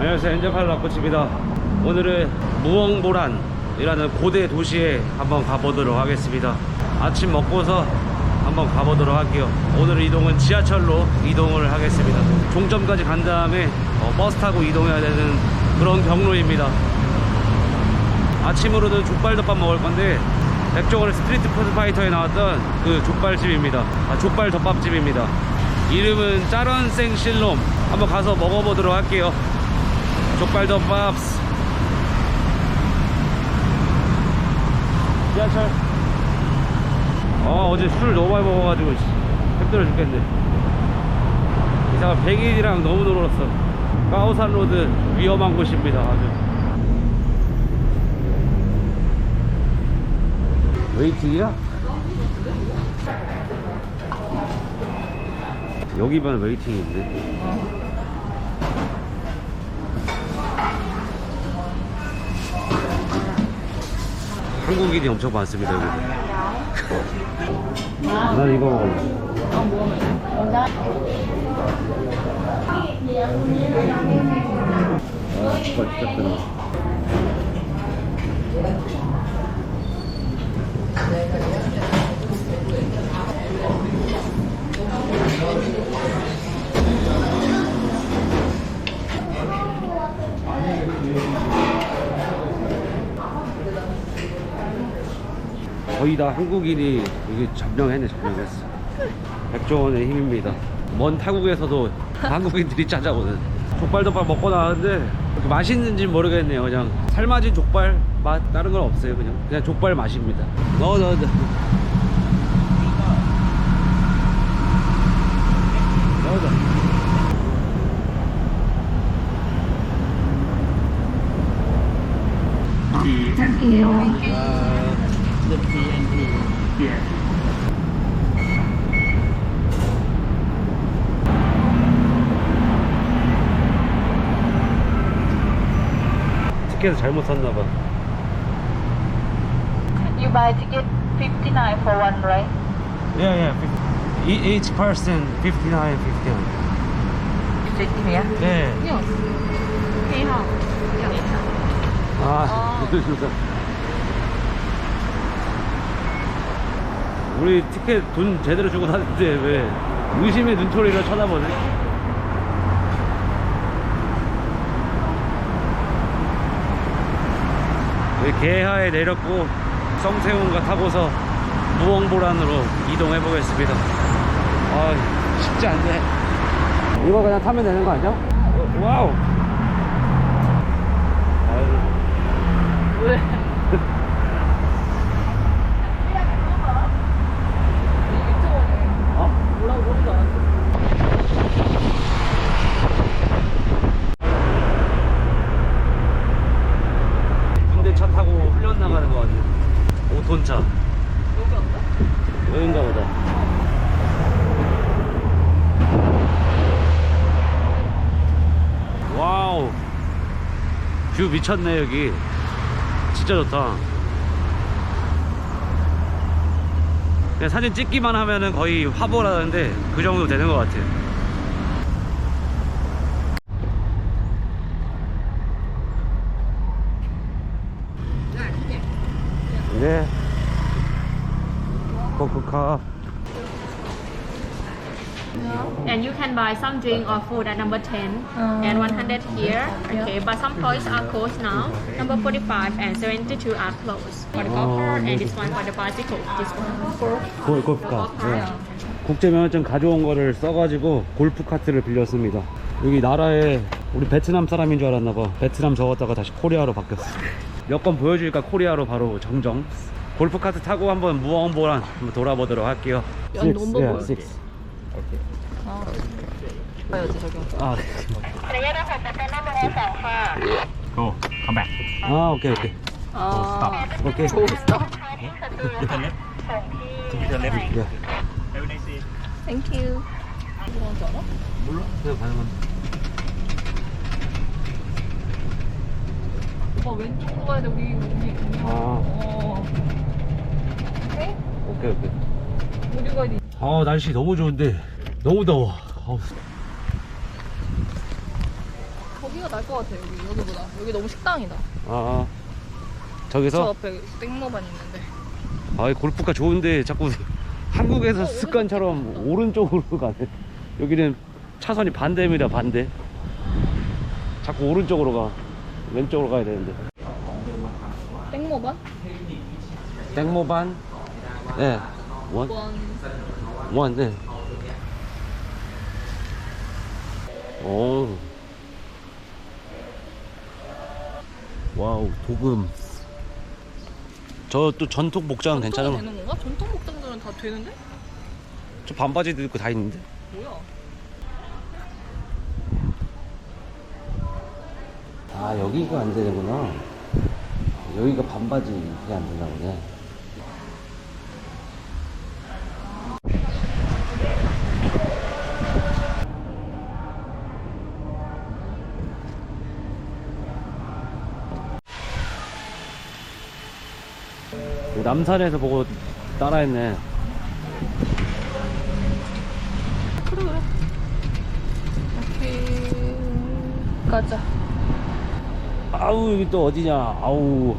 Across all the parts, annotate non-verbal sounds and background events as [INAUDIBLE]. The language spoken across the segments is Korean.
안녕하세요. 엔젤팔 라코치입니다. 오늘은 무엉보란이라는 고대 도시에 한번 가보도록 하겠습니다. 아침 먹고서 한번 가보도록 할게요. 오늘 이동은 지하철로 이동을 하겠습니다. 종점까지 간 다음에 어, 버스 타고 이동해야 되는 그런 경로입니다. 아침으로는 족발덮밥 먹을 건데 백종원의 스트리트 푸드 파이터에 나왔던 그 족발집입니다. 아, 족발 덮밥집입니다. 이름은 짜런생 실롬. 한번 가서 먹어보도록 할게요 족발덮밥 지하철 아 어제 술을 너무 많이 먹어가지고 씨, 힘들어 죽겠네. 이상한 100일이랑 너무 놀았어. 까오산 로드 위험한 곳입니다 아주. 웨이팅이야? 여기만 웨이팅이 있 한국인이 엄청 많습니다 여기 난 이거 아 족발 진짜 크 거의 다 한국인이 여기 점령했네 점령했어. 백종원의 힘입니다. 먼 타국에서도 한국인들이 찾아오는 족발덮밥 먹고 나왔는데 맛있는지 모르겠네요 그냥. 삶아진 족발 맛 다른 건 없어요 그냥. 그냥 족발 맛입니다. 넣어 넣어. 넣어 넣어. 넣어 Thank you. 아, 티켓을 잘못 샀나 봐 You buy ticket 59 for one, right? Yeah, yeah. Each person 59, 59. Sit here. 네. How? 아, 좋다. 우리 티켓 돈 제대로 주고 샀는데 왜 의심의 눈초리로 쳐다보네? 개하에 내렸고 성세운가 타고서 무엉보란으로 이동해 보겠습니다. 아, 쉽지 않네. 이거 그냥 타면 되는 거 아니야? 와우. 왜? 어? 뭐라고 모르지 않았어. 군대 차 타고 훈련 나가는 거 같네. 5톤 차. 여기 없나? 여긴가 보다. 와우. 뷰 미쳤네, 여기. 진짜 좋다. 사진 찍기만 하면은 거의 화보라는데 그 정도 되는 것 같아요. 네. 코코카. And you can buy some drink or food at number 10 and 100 here. Okay, but some points are closed now. Number 45 and 72 are closed. For the golf cart and this one for the bicycle. This one for 골, 골프카. 네. 국제 면허증 가져온 거를 써가지고 골프 카트를 빌렸습니다. 여기 나라에 우리 베트남 사람인 줄 알았나 봐. 베트남 적었다가 다시 코리아로 바뀌었어. 여권 보여주니까 코리아로 바로 정정. 골프 카트 타고 한번 무엉보란 한번 돌아보도록 할게요. 야, Six, 넘버 뭐였지? 가야지 저기. 아, 네. Go. 아, 오케이, 오케이. 아, 어, stop. 오케이. 좋았어. To the left. 몰라. 그냥 가야만. 오빠 왼쪽으로 가야 돼. 우리 우리 우리. 아, 어. 오케이. 오케이, 오케이. 우리 가야 돼. 아, 날씨 너무 좋은데 너무 더워. 아우. 여기가 날 것 같아 여기. 여기보다. 여기 너무 식당이다. 아 저 저기서? 앞에 땡모반 있는데. 아 골프가 좋은데 자꾸 [LAUGHS] 한국에서 습관처럼 오른쪽으로 가네. 여기는 차선이 반대입니다 반대. 자꾸 오른쪽으로 가. 왼쪽으로 가야 되는데. 땡모반? 땡모반? 네. 원? 원. 원, 네. 오. 와우, 도금. 저 또 전통 목장은 괜찮은 거. 되는 건가? 전통 목장들은 다 되는데? 저 반바지도 있고 다 있는데. 뭐야? 아, 여기가 안 되는구나. 여기가 반바지 그게 안 된다 보네. 남산에서 보고 따라했네. 그래 그래 오케이 가자 아우, 여기 또 어디냐. 아우.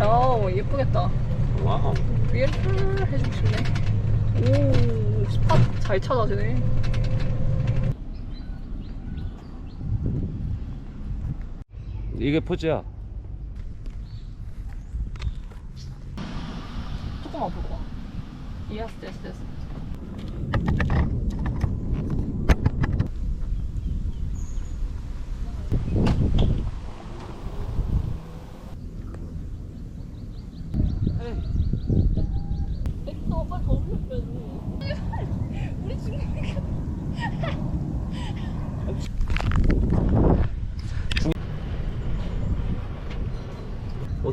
야 어, 예쁘겠다 와우. 리얼 해주고 싶네 오 스팟 잘 찾아지네. 이게 포즈야. 조금 앞으로 와. 예스 예스 예스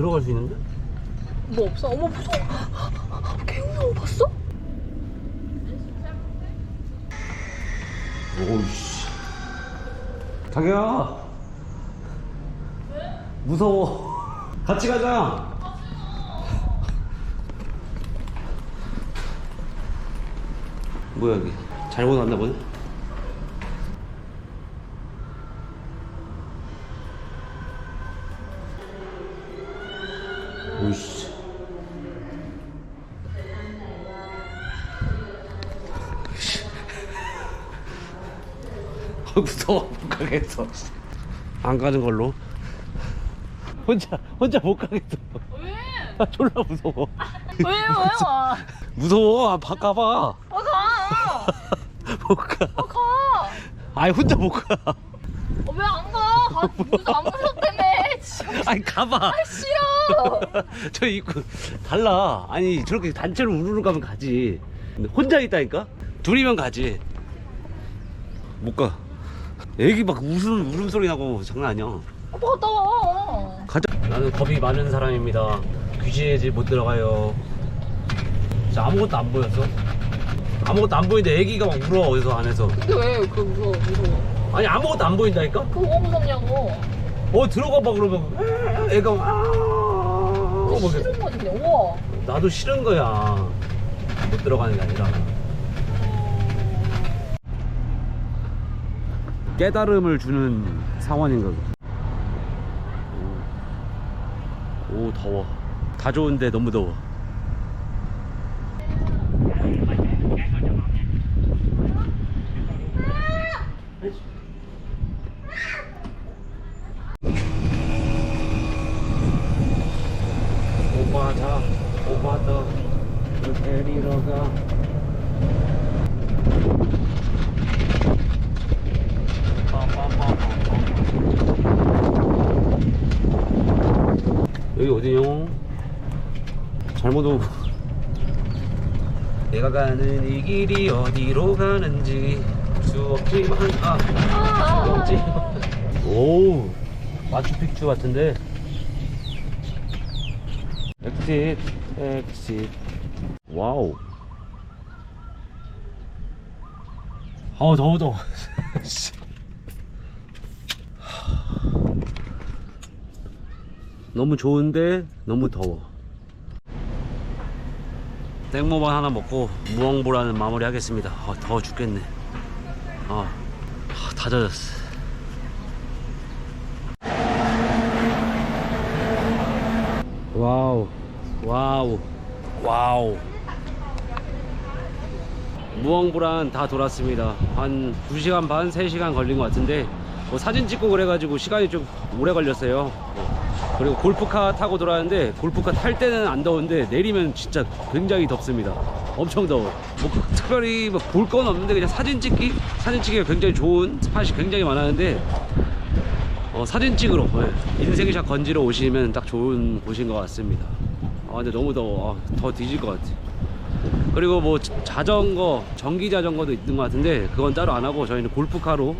들어갈 수 있는데? 뭐 없어? 어머 무서워 개무서워 봤어? 오우씨. 자기야. 무서워. 같이 가자. 뭐야 여기? 잘못 왔나 보네. 오이씨. 아, 무서워 못 가겠어 안 가는 걸로 혼자 혼자 못 가겠어 왜? 아 졸라 무서워 왜 왜요? [LAUGHS] 무서워 아, 바, 가봐 어 가! [LAUGHS] 못 가 어 가! 아니 혼자 못 가 어, 왜 안 가? 가 무슨 [LAUGHS] 안 무섭다며 아니 가봐 싫어 [LAUGHS] 저 입구 달라 아니 저렇게 단체로 우르르 가면 가지 근데 혼자 있다니까 둘이면 가지 못 가 애기 막 웃음 울음소리 나고 장난 아니야 와 가자. 나는 겁이 많은 사람입니다. 귀신의 집 못 들어가요. 진짜 아무것도 안 보였어. 아무것도 안 보이는데 애기가 막 울어 어디서 안에서. 근데 왜그 무서워 무서워 아니 아무것도 안 보인다니까? 그거 무섭냐고 어 들어가 봐 그러면 애가 막 막 싫은 거지 그냥 우와 나도 싫은 거야. 못 들어가는 게 아니라. 깨달음을 주는 상황인 거고. 오, 오, 더워. 다 좋은데 너무 더워. 오빠 자, 오빠 더 데리러 가. 여기 어디냐? 오고. 내가 가는 이 길이 어디로 가는지 알수 없지만 아, 수 없지만. 오, 마추픽추 같은데. 엑sit, 엑sit. 와우. 어 더워 더워 [LAUGHS] 너무 좋은데 너무 더워 땡모반 하나 먹고 무엉보라는 마무리 하겠습니다. 아, 더워 죽겠네. 아, 아, 다 젖었어. 와우 와우 와우. 무엉부란 다 돌았습니다. 한 2시간 반 3시간 걸린 것 같은데 뭐 사진 찍고 그래가지고 시간이 좀 오래 걸렸어요. 어. 그리고 골프카 타고 돌아왔는데 골프카 탈 때는 안 더운데 내리면 진짜 굉장히 덥습니다. 엄청 더워 뭐 특별히 볼 건 없는데 그냥 사진 찍기? 사진 찍기가 굉장히 좋은 스팟이 굉장히 많았는데 어, 사진 찍으러 예, 인생샷 건지러 오시면 딱 좋은 곳인 것 같습니다. 아 근데 너무 더워. 아, 더 뒤질 것 같아. 그리고 뭐 자- 자전거 전기 자전거도 있는 것 같은데 그건 따로 안 하고 저희는 골프카로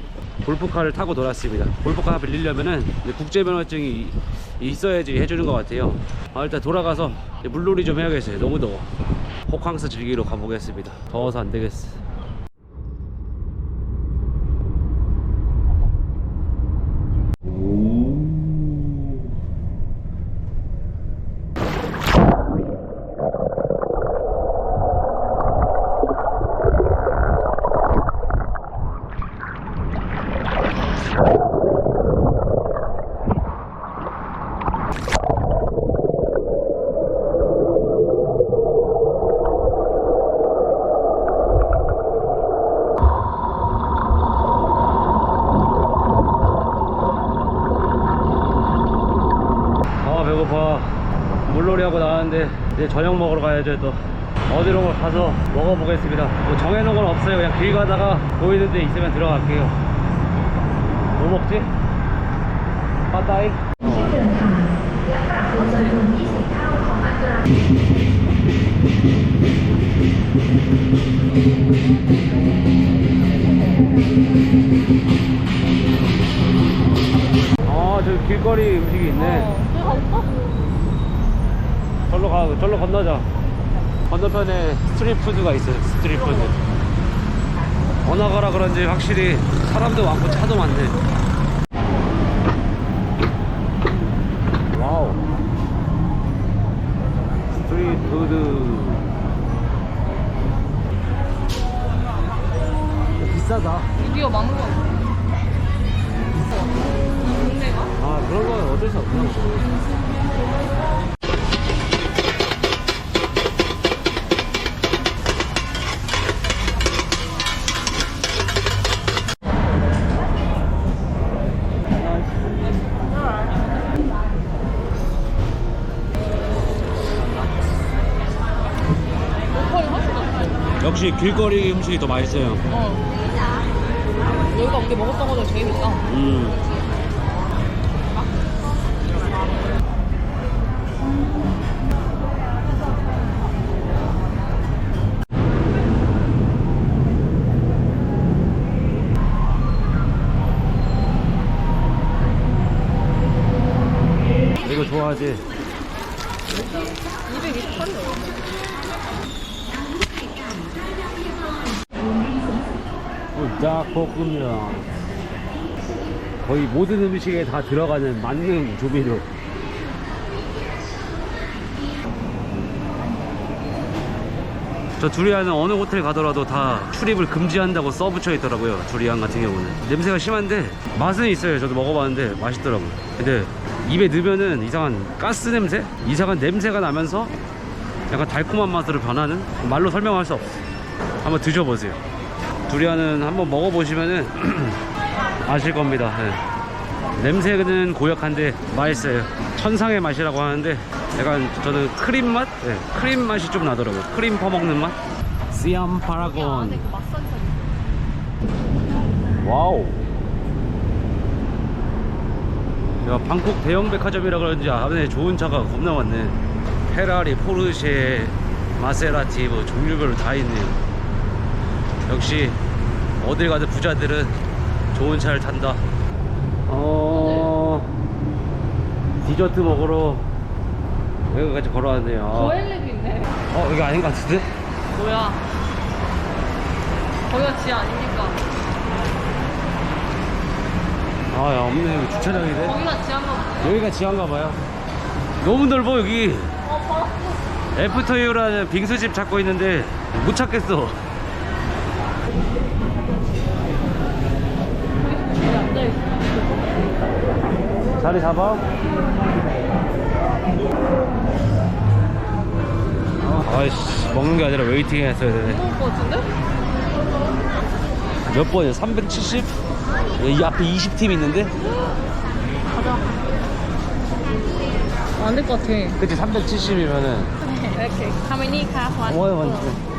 골프카를 타고 돌았습니다. 골프카 빌리려면은 국제면허증이 이- 있어야지 해주는 것 같아요. 아, 일단 돌아가서 물놀이 좀 해야겠어요. 너무 더워. 호캉스 즐기러 가보겠습니다. 더워서 안 되겠어 아 배고파 물놀이 하고 나왔는데 이제 저녁 먹으러 가야죠 또. 어디로 가서 먹어보겠습니다. 뭐 정해놓은 건 없어요. 그냥 길 가다가 보이는 데 있으면 들어갈게요. 뭐 먹지? 빠따이? 아 저기 길거리 음식이 있네. 어, 절로 가, 절로 건너자. 건너편에 스트리트푸드가 있어요, 스트리트푸드. 번화가라 그런지 확실히 사람도 많고 차도 많네. 와우. 스트리트푸드. 비싸다. 드디어 망고. 아, 그런 건 어쩔 수 없구나. 역시 길거리 음식이 더 맛있어요. 어. 여기가 우리 먹었던 거보다 제일 비싸. 음. 이거 좋아하지? 228원. 거의 모든 음식에 다 들어가는 만능 조미료. 저 두리안은 어느 호텔 가더라도 다 출입을 금지한다고 써붙여 있더라고요. 두리안 같은 경우는. 냄새가 심한데 맛은 있어요. 저도 먹어봤는데 맛있더라고요. 근데 입에 넣으면은 이상한 가스 냄새? 이상한 냄새가 나면서 약간 달콤한 맛으로 변하는? 말로 설명할 수 없어. 한번 드셔보세요. 두리안은 한번 먹어보시면은 [CLEARS THROAT] 아실 겁니다. 예. 냄새는 고약한데 맛있어요. 천상의 맛이라고 하는데 약간 저는 크림 맛? 예, 크림 맛이 좀 나더라고요. 크림 퍼먹는 맛? 시암 파라곤. 그 와우. 야, 방콕 대형 백화점이라 그런지 안에 좋은 차가 겁나 많네. 페라리, 포르쉐, 마세라티 뭐 종류별로 다 있네요. 역시 어딜 가든 부자들은 좋은 차를 탄다. 어 디저트 먹으러 여기까지 걸어왔네요. 아. 고엘랩이 있네. 어 여기 아닌 것 같은데? 뭐야? 거기가 지하 아닙니까? 아, 야, 없네. 여기 주차장이네. 거기가 지하인가 보다. 여기가 지하인가 봐요. 너무 넓어, 여기. 어, 바로 애프터 유라는 빙수집 찾고 있는데 못 찾겠어. 자리 잡아. 아이씨, 먹는 게 아니라 웨이팅 했어야 되네. 먹을 것 같은데? 몇 번이야? 370? 이 앞에 20팀 있는데? 안될 것 같아. 그치, 370이면은. 이렇게. How many cars? One.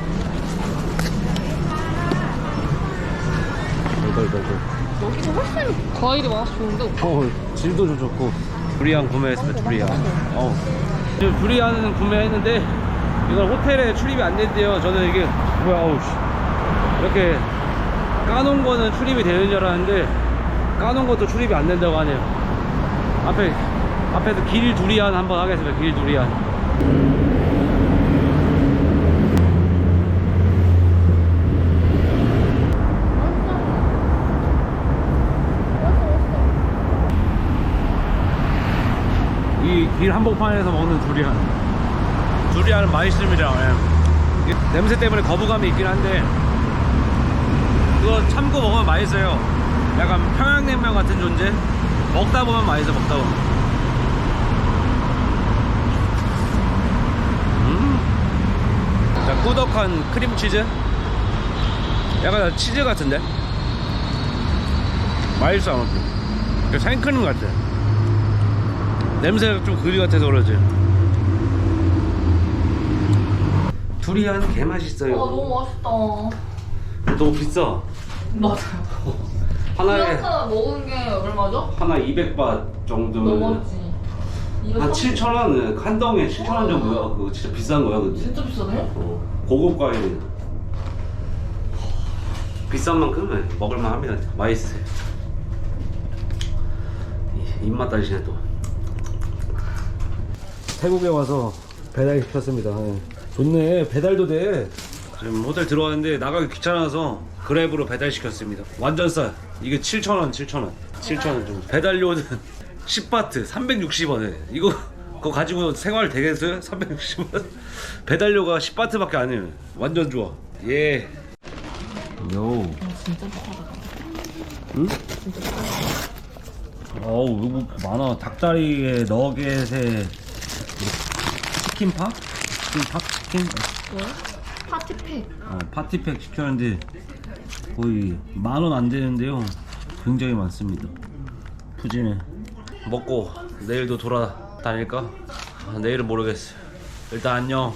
전. 덜덜덜덜. 여기가 훨씬 과일이 많아서 좋은데? 어, 질도 좀 좋고. 두리안 구매했습니다, 두리안. 어. 지금 두리안은 구매했는데, 이건 호텔에 출입이 안 된대요. 저는 이게, 뭐야, 어우, 씨. 이렇게 까놓은 거는 출입이 되는 줄 알았는데, 까놓은 것도 출입이 안 된다고 하네요. 앞에, 앞에서 길 두리안 한번 하겠습니다, 길 두리안. 이 길 한복판에서 먹는 두리안. 두리안은 맛있습니다 예. 냄새 때문에 거부감이 있긴 한데 그거 참고 먹으면 맛있어요. 약간 평양냉면 같은 존재? 먹다 보면 맛있어 먹다 보면. 음. 자 꾸덕한 크림치즈? 약간 치즈 같은데? 맛있어 아무튼. 생크림 같아 냄새가 좀 그리 같아서 그러지. 두리안 개 맛있어요. 와, 너무 맛있다. 너무 비싸. 맞아요. [LAUGHS] 하나에 하나 먹은 게 얼마죠? 하나 200바 정도. 넘었지. 이거 한 삼- 7천 원, 한 덩에 7천 원 정도야. 그거 진짜 비싼 거야, 근데. 진짜 비싸네? 어, 고급 과일. 비싼 만큼 먹을만 합니다. 맛있어요. 이- 입맛 다시네 또. 태국에 와서 배달 시켰습니다. 예. 좋네. 배달도 돼. 지금 호텔 들어왔는데 나가기 귀찮아서 그랩으로 배달 시켰습니다. 완전 싸. 이게 7,000원, 7,000원. 7,000원 정도. 배달료는 [LAUGHS] 10바트 360원에. 이거 그거 가지고 생활 되겠어요? 360원? [LAUGHS] 배달료가 10바트밖에 안 해요. 완전 좋아. 예. 요. 진짜. 응? 어우, 이거 많아. 닭다리에 너겟에 치킨파? 치킨파? 치킨? 파티팩. 어, 파티팩 시켰는데 거의 만 원 안 되는데요. 굉장히 많습니다. 푸짐해. 먹고 내일도 돌아다닐까? 아, 내일은 모르겠어요. 일단 안녕.